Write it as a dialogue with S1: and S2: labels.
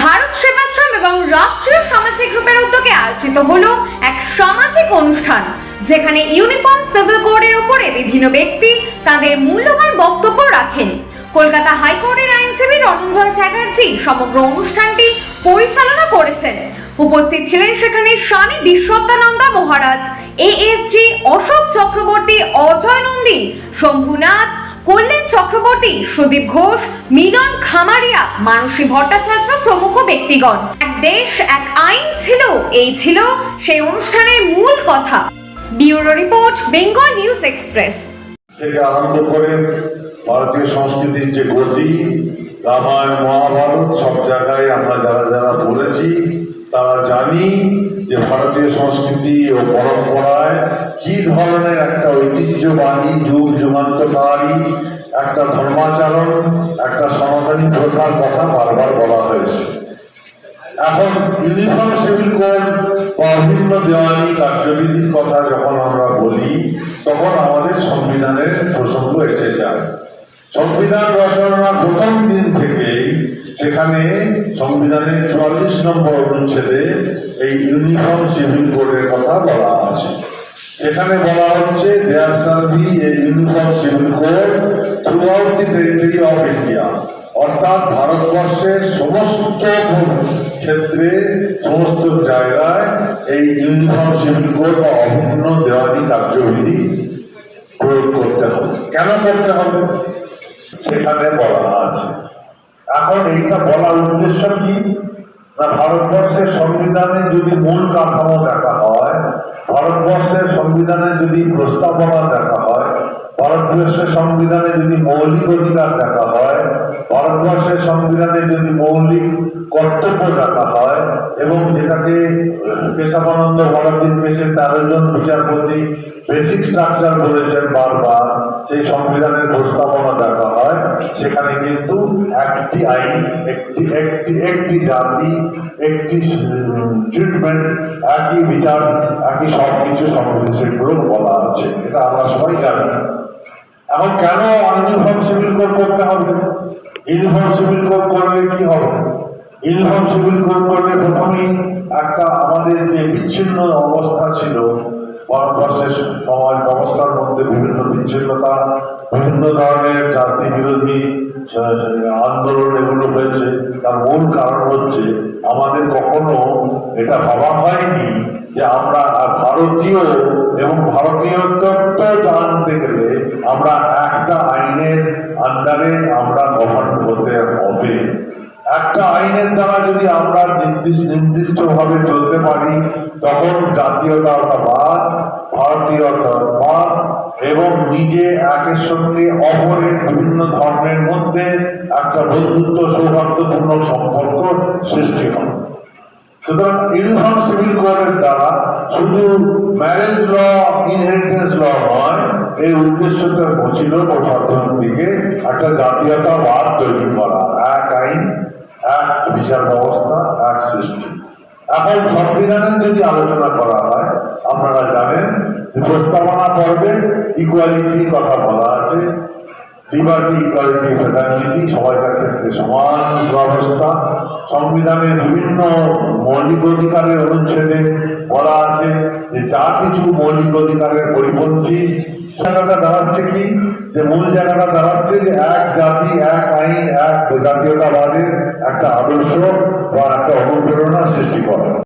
S1: ভারত সেবাশ্রম এবং রাষ্ট্রীয় সামাজিক গ্রুপের উদ্যোগে আয়োজিত হলো এক সামাজিক অনুষ্ঠান, যেখানে ইউনিফর্ম সিভিল কোডের উপরে বিভিন্ন ব্যক্তি তাদের মূল্যবান বক্তব্য রাখেন। কলকাতা হাইকোর্টের আইনজীবী রণঞ্জয় চ্যাটার্জি সমগ্র অনুষ্ঠানটি পরিচালনা করেছেন। উপস্থিত ছিলেন সেখানে স্বামী বিশ্বত্তানন্দা মহারাজ এএসজি অশোক চক্রবর্তী, অজয় নন্দী, শম্ভুনাথ কল্যাণ চক্রবর্তী, সুদীপ ঘোষ, মিলন খামারিয়া, মানসী ভট্টাচার্য প্রমুখ ব্যক্তিগণ। এক দেশ, এক আইন ছিল, এই ছিল সেই অনুষ্ঠানের মূল কথা। Bureau report, Bengal news express.
S2: থেকে আরম্ভ করে ভারতীয় সংস্কৃতির যে গতি, রামায়ণ, মহাভারত, সব জায়গায় আমরা যারা যারা পড়েছি তারা জানি ভারতীয় সংস্কৃতি ও পরম্পরায় কি ধরনের একটা ঐতিহ্যবাহী যুগ যুগান্তকারী একটা ধর্মাচরণ, একটা সনাতনী প্রথার কথা বারবার বলা হয়েছে? এখন ইউনিফর্ম সিভিল কোড বা অভিন্ন দেওয়ানি কার্যবিধির কথা যখন আমরা বলি, তখন আমাদের সংবিধানের প্রসঙ্গ এসে যায়। সংবিধান রচনার প্রথম দিন থেকেই সেখানে সংবিধানের চুয়াল্লিশ নম্বর অনুচ্ছেদে এই ইউনিফর্ম সিভিল কোডের কথা বলা আছে এখানে বলা হচ্ছে there shall be a uniform civil code throughout the territory of India অর্থাৎ ভারতবর্ষের সমস্ত ক্ষেত্রে, সমস্ত জায়গায় এই ইউনিফর্ম সিভিল কোড বা অভিন্ন দেওয়ানি কার্যবিধি প্রয়োগ করতে হবে। কেন করতে হবে? সেখানে বলা আছে। এখন এইটা বলার উদ্দেশ্য কি? না, ভারতবর্ষের সংবিধানে যদি মূল কাঠামো দেখা হয়, ভারতবর্ষের সংবিধানে যদি প্রস্তাবনা দেখা হয়, ভারতবর্ষের সংবিধানে যদি মৌলিক অধিকার দেখা হয়, ভারতবর্ষের সংবিধানে যদি মৌলিক কর্তব্য দেখা হয়, এবং যেটাকে কেশবানন্দ ভারতীর কেসে তেরো জন বিচারপতি বেসিক স্ট্রাকচার বলেছেন বারবার, সেই সংবিধানের প্রস্তাবনা দেখা সেখানে কিন্তু একটি আইন, একটি একটি একটি জাতি, একটি ট্রিটমেন্ট একই বিচার, একই সব কিছু সেগুলো বলা আছে। এটা আমরা সবাই জানি। এখন কেন ইউনিফর্ম সিভিল কোড করতে হবে? ইউনিফর্ম সিভিল কোড করলে কি হবে? ইউনিফর্ম সিভিল কোড করলে প্রথমেই একটা আমাদের যে বিচ্ছিন্ন অবস্থা ছিল, ভারতবর্ষের সমাজ ব্যবস্থার মধ্যে বিভিন্ন বিচ্ছিন্নতা বিভিন্ন ধরনের জাতি বিরোধী আন্দোলন এগুলো হয়েছে। তার মূল কারণ হচ্ছে, আমাদের কখনো এটা ভাবা হয়নি যে আমরা ভারতীয় এবং ভারতীয় জানতে গেলে আমরা একটা আইনের আন্ডারে আমরা গভর্ন হতে হবে। একটা আইনের দ্বারা যদি আমরা নির্দিষ্ট নির্দিষ্টভাবে চলতে পারি, তখন জাতীয়তাবাদ, ভারতীয়তাবাদ এবং নিজে একের সঙ্গে অপরের বিভিন্ন ধর্মের মধ্যে একটা বন্ধুত্ব সৌহার্দ্যপূর্ণ সম্পর্ক সৃষ্টি হয়। সুতরাং ইউনিফর্ম সিভিল কোডের দ্বারা শুধু ম্যারেজ ল ইনহেরিটেন্স ল নয় এই উদ্দেশ্যটা ছিল প্রশাসন দিকে। একটা জাতীয়তাবাদ তৈরি করা, এক আইন, এক বিচার ব্যবস্থা, এক সৃষ্টি। এখন সংবিধানের যদি আলোচনা করা হয়, আপনারা জানেন যে প্রস্তাবনা পর্বে ইকুয়ালিটির কথা বলা আছে। লিবার্টি ইকুয়ালিটি ফেডারেলিটি সবাইকার ক্ষেত্রে সমান ব্যবস্থা। সংবিধানের বিভিন্ন মৌলিক অধিকারের অনুচ্ছেদে বলা আছে যে যা কিছু মৌলিক অধিকারের পরিপন্থী জায়গাটা দাঁড়াচ্ছে কি? যে মূল জায়গাটা দাঁড়াচ্ছে যে এক জাতি, এক আইন, এক জাতীয়তাবাদের একটা আদর্শ বা একটা অনুপ্রেরণা সৃষ্টি করা।